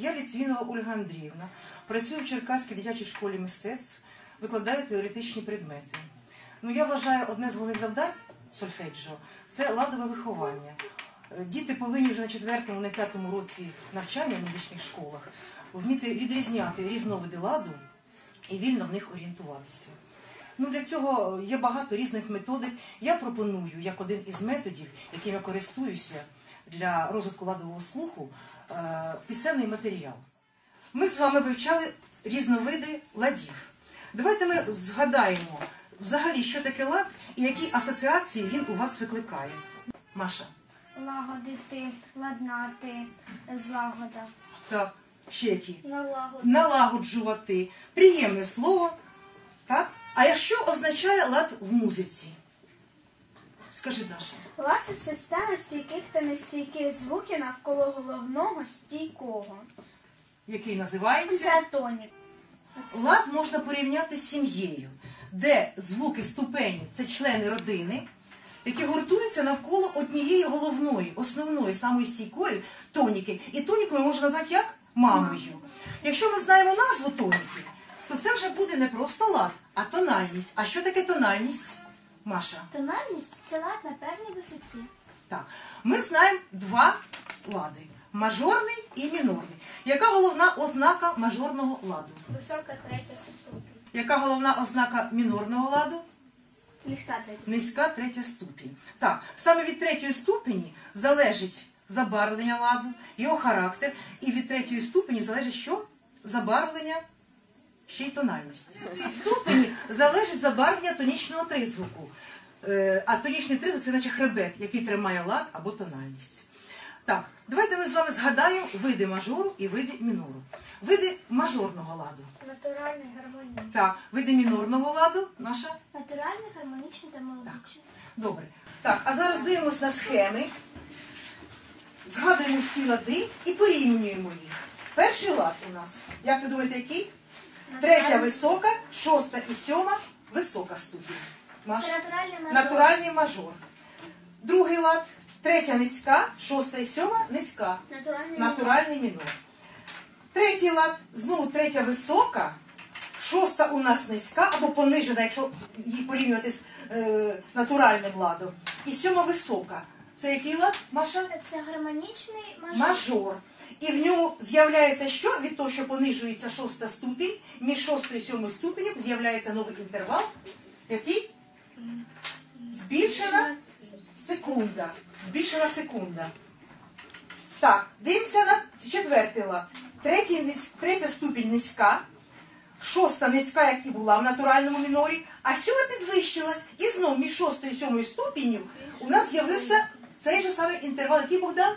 Я Літвінова Ольга Андріївна. Працюю в Черкаській дитячій школі мистецтв, викладаю теоретичні предмети. Ну, я вважаю, одне з головних завдань сольфеджіо – це ладове виховання. Е, Діти повинні вже на четвертому, на п'ятому році навчання в музичних школах вміти відрізняти різновиди ладу і вільно в них орієнтуватися. Ну, для цього є багато різних методик. Я пропоную, як один із методів, яким я користуюся для розвитку ладового слуху, е, пісенний матеріал. Ми з вами вивчали різновиди ладів. Давайте ми згадаємо взагалі, що таке лад і які асоціації він у вас викликає. Маша, Лагодити, ладнати, злагода. так, ще які? Налагодити. Налагоджувати. Приємне слово. Так? А якщо означає лад в музиці? Скажи, Даша. Лад це система стійких та нестійких звуків навколо головного стійкого. який називається Це тонік. лад можна порівняти з сім'єю, де звуки ступені це члени родини, які гуртуються навколо однієї головної, основної, самої стійкої тоніки. І тоніку ми можемо назвати як мамою. Якщо ми знаємо назву тоніки, то це вже буде не просто лад, а тональність. А що таке тональність? Маша? Тональність це лад на певній висоті. Так, ми знаємо два лади: мажорний і мінорний. Яка головна ознака мажорного ладу? Висока третя ступінь. Яка головна ознака мінорного ладу? Низька третя. Низька третя ступінь. Так, саме від третьої ступені залежить забарвлення ладу, його характер, і від третьої ступені залежить що? Забарвлення ще й тональності. Від ступені залежить забарвлення тонічного тризвуку. Е, А тонічний тризвук це наче хребет, який тримає лад або тональність. Так, давайте ми з вами згадаємо види мажору і види мінору. Види мажорного ладу. Натуральний, гармонійний. Так, види мінорного ладу, наша Натуральний, гармонічний та мелодичний. Добре. Так, а зараз дивимося на схеми, згадуємо всі лади і порівнюємо їх. Перший лад у нас, як ви думаєте, який? Третя висока, шоста і сьома висока ступінь. Маш? Це натуральний мажор. Натуральний мажор. Другий лад, третя низька, шоста і сьома низька. Натуральний Натуральний мінор. Третій лад, знову третя висока, шоста у нас низька або понижена, якщо її порівнювати з е, натуральним ладом. І сьома висока. Це який лад, Маша? Це гармонічний мажор. Мажор. І в ньому з'являється що? Від того, що понижується шоста ступінь, між шостою і сьомою ступенем з'являється новий інтервал. Який? Збільшена секунда. Збільшена секунда. Так, дивимося на четвертий лад. Третій, третя ступінь низька, шоста низька, як і була в натуральному мінорі, а сьома підвищилась. І знов між шостою і сьомою ступінню у нас з'явився цей же самий інтервал, який Богдан?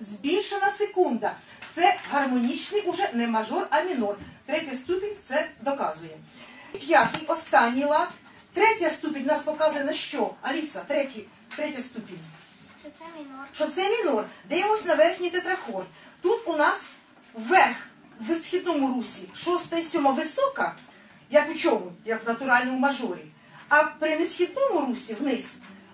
Збільшена секунда. Це гармонічний уже не мажор, а мінор. Третя ступінь це доказує. П'ятий, останній лад. Третя ступінь нас показує на що? Аліса, третій, третя ступінь. Що це мінор. Що це мінор? Дивимось на верхній тетрахорд. Тут у нас вверх в східному русі шоста і сьома висока, як у чому? Як в натуральному мажорі. А при несхідному русі вниз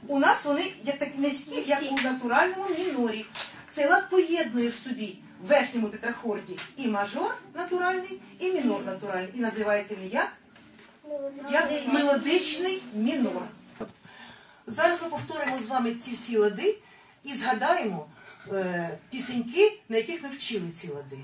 у нас вони є так низькі, як у натуральному мінорі. Цей лад поєднує в собі в верхньому тетрахорді і мажор натуральний, і мінор натуральний. І називається він як? Як мелодичний мінор. Зараз ми повторимо з вами ці всі лади і згадаємо е, пісеньки, на яких ми вчили ці лади.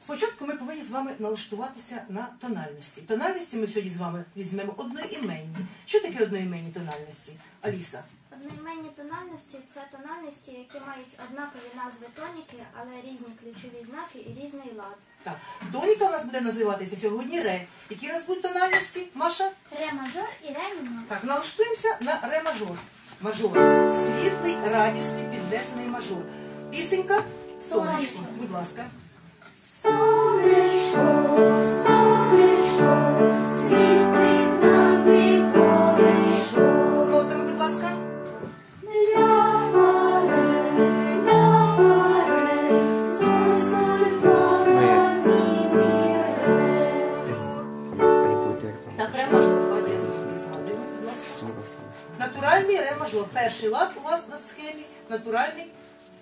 Спочатку ми повинні з вами налаштуватися на тональності. Тональності ми сьогодні з вами візьмемо одноіменні. Що таке одноіменні тональності? Аліса? Одноіменні тональності це тональності, які мають однакові назви тоніки, але різні ключові знаки і різний лад. Так, тоніка у нас буде називатися сьогодні ре. Які у нас будуть тональності, Маша? Ре мажор і ре мінор. Так, налаштуємося на ре мажор. Мажор. Світлий, радісний, піднесений мажор. Пісенька. Сонечко. Будь ласка. Сонечко,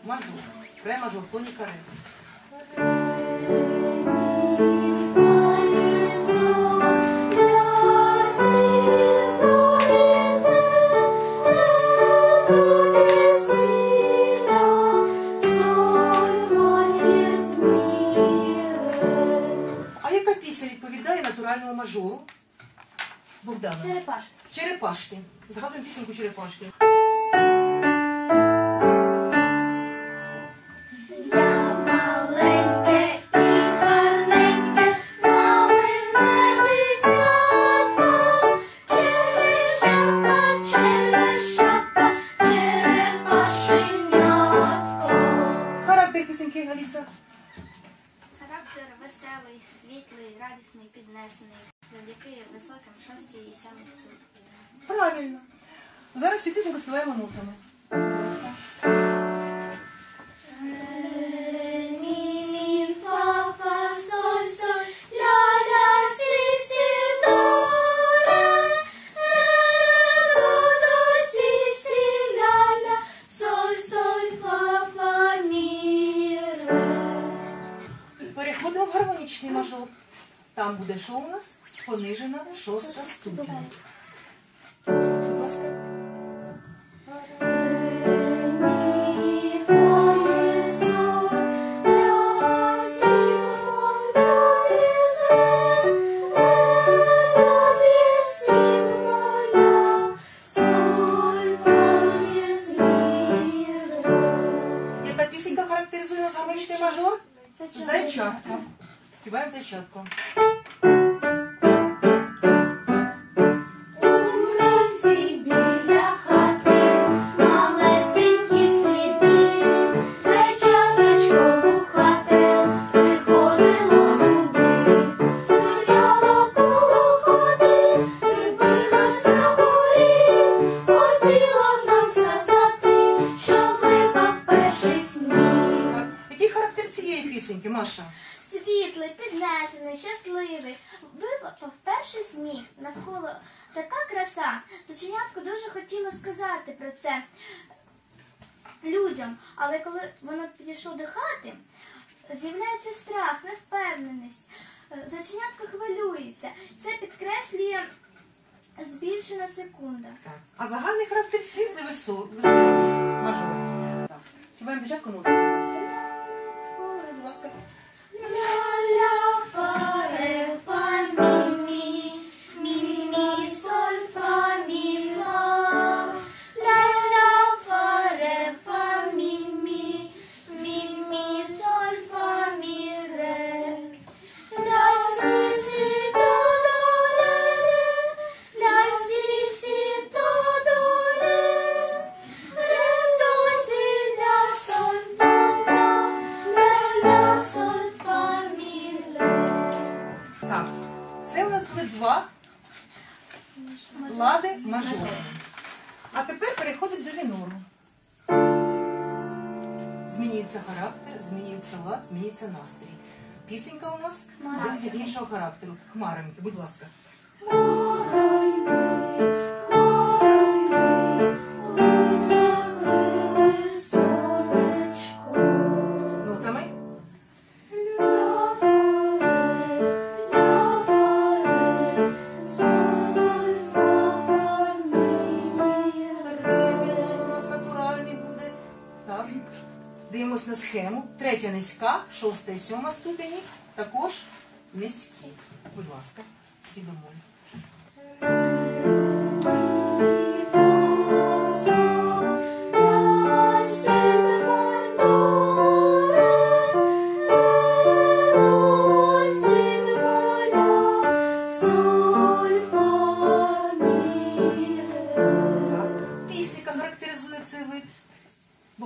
мажор. Ре мажор, тоніка ре. А яка пісня відповідає натуральному мажору? Богдана. Черепашка. Черепашки. Згадуємо пісеньку черепашки. Фа, фа, мі, ре. Переходимо в гармонічний мажор. Там буде що у нас? Понижена шоста ступінь. Перший сніг навколо така краса. Заченятко дуже хотіло сказати про це людям, але коли воно підійшло до хати, з'являється страх, невпевненість. Заченятко хвилюється. Це підкреслює збільшена секунда. Так. А загальний характер світлий весо- веселий мажор. Так. Співаємо зайчатко ноту, лади мажор. А тепер переходить до мінору. Змінюється характер, змінюється лад, змінюється настрій. Пісенька у нас зовсім іншого характеру. Хмароньки, будь ласка. Дивимось на схему. Третя низька, шоста і сьома ступені. Також низькі. Будь ласка, сі бемоль.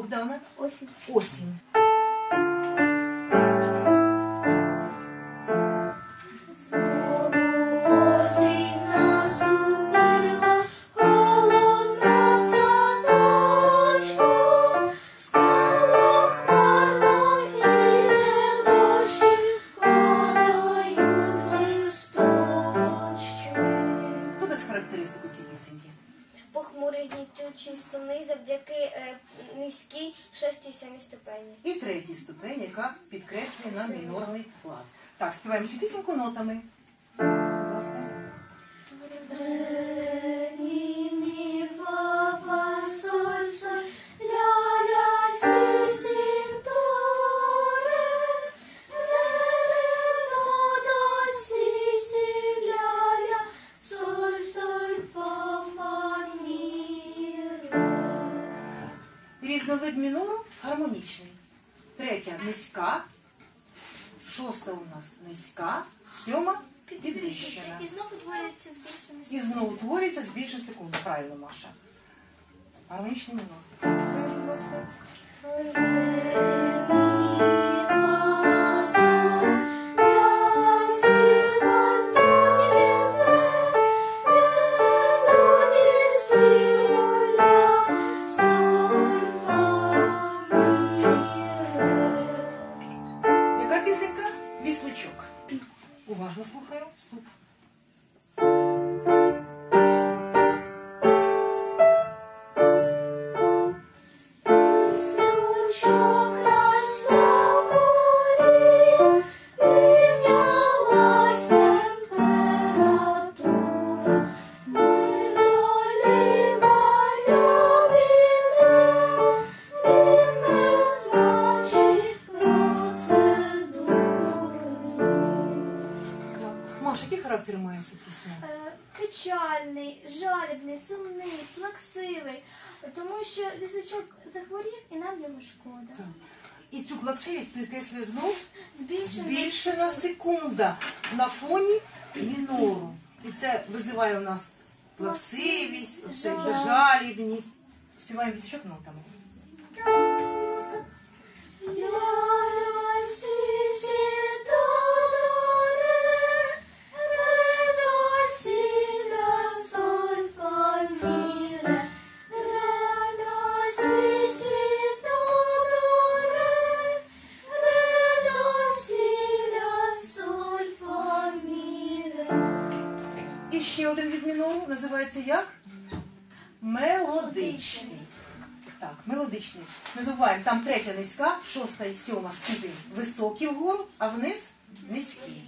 Богдана. Осінь. Осінь. Нас низька, сьома підвищена. І знову утворюється з більшими І знову утворюється з більше секунд. Правильно, Маша. Гармонічний мінор. Печальний, жалібний, сумний, плаксивий, тому що візочок захворів і нам йому шкода. Так. І цю плаксивість підкреслює знов Збільшений збільшена секунда на фоні мінору. І це визиває у нас плаксивість, Жаль. жалібність. Співаємо візочок нотами. Будь третя низька, шоста і сьома ступінь високі вгору, а вниз низькі.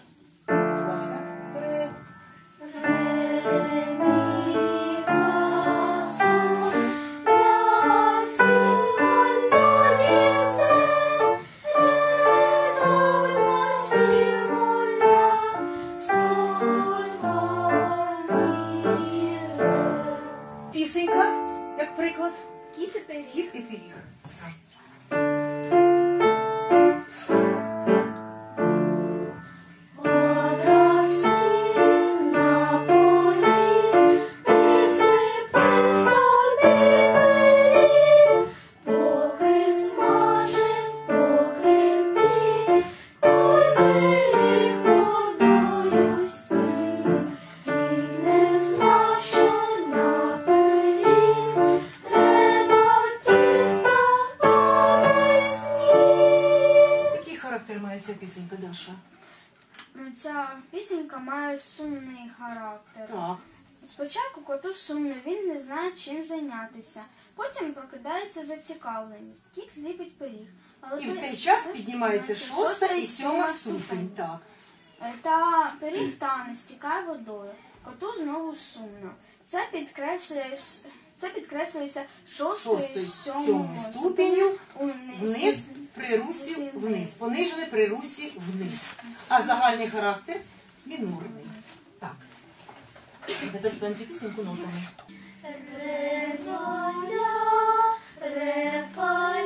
Спочатку коту сумно, він не знає, чим зайнятися. Потім прокидається зацікавленість. Кіт ліпить пиріг. Але І в цей час піднімається шоста і сьома ступінь. Так. Е, Та пиріг тане, стікає водою. Коту знову сумно. Це підкреслює це підкреслюється шостою сьомою ступеню вниз, при русі вниз. Понижене при русі вниз. А загальний характер мінорний. Так. Тепер співаємо цю пісеньку нотами. Рефаля, рефаля, ля-ля,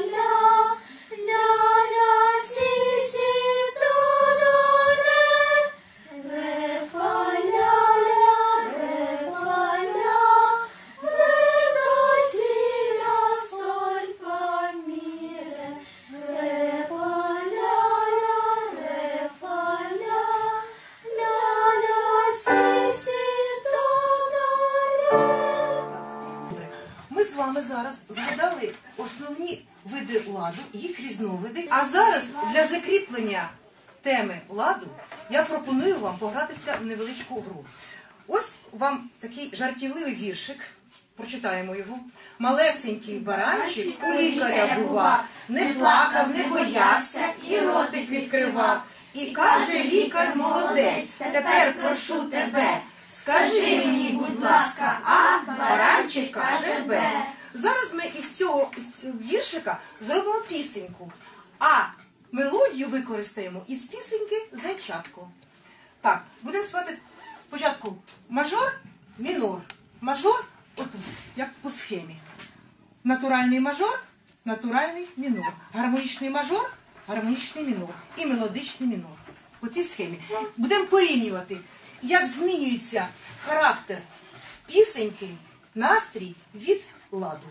Ми зараз згадали основні види ладу, їх різновиди. А зараз для закріплення теми ладу я пропоную вам погратися в невеличку гру. Ось вам такий жартівливий віршик Прочитаємо його. Малесенький баранчик у лікаря бува, не плакав, не боявся і ротик відкривав. І каже лікар молодець, тепер прошу тебе, скажи мені, будь ласка, а баранчик каже Б. Зараз ми із цього віршика зробимо пісеньку, а мелодію використаємо із пісеньки зайчатко. Так, будемо співати спочатку мажор, мінор. Мажор отут, як по схемі. Натуральний мажор, натуральний мінор. Гармонічний мажор, гармонічний мінор. І мелодичний мінор. По цій схемі. Будемо порівнювати, як змінюється характер пісеньки, настрій від ладу.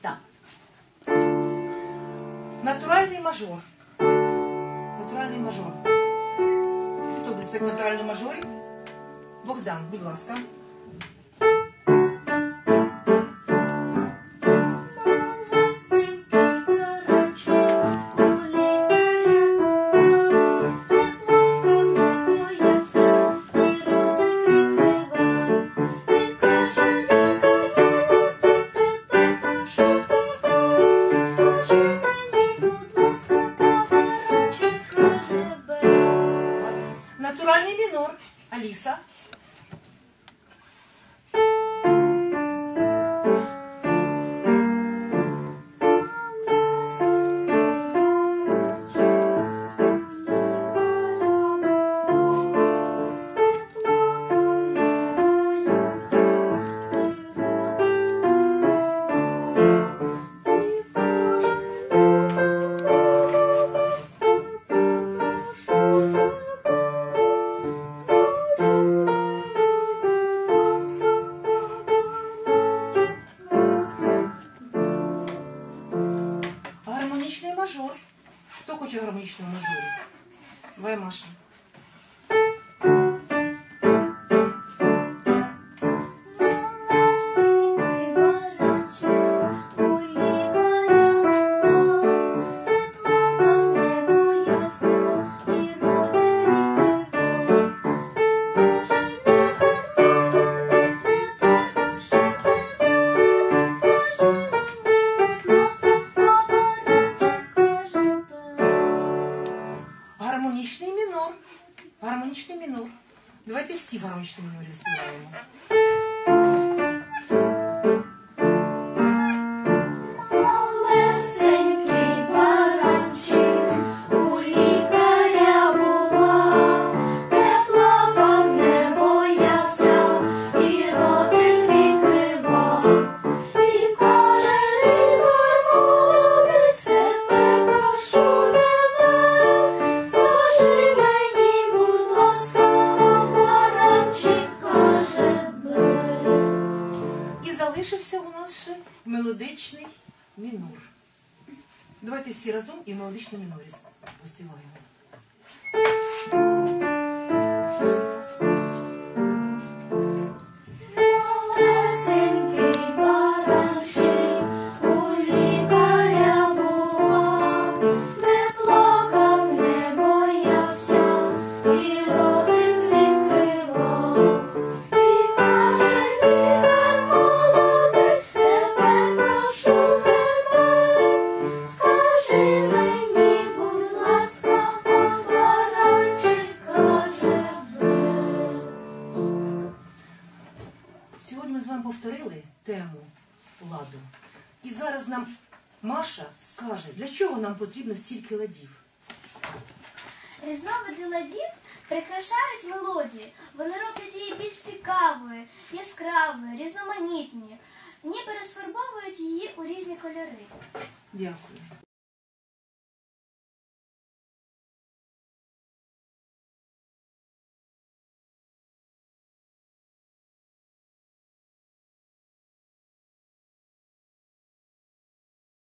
Так. Натуральний мажор. Натуральний мажор. Хто буде співати натуральний мажор? Богдан, будь ласка. Мажор. Хто хоче гармонічного мажору? Давай, Маша. name. Давайте всі разом і в мелодичному мінорі заспіваємо. Сьогодні ми з вами повторили тему ладу. І зараз нам Маша скаже, для чого нам потрібно стільки ладів. Різновиди ладів прикрашають мелодії. Вони роблять її більш цікавою, яскравою, різноманітною, ніби розфарбовують її у різні кольори. Дякую.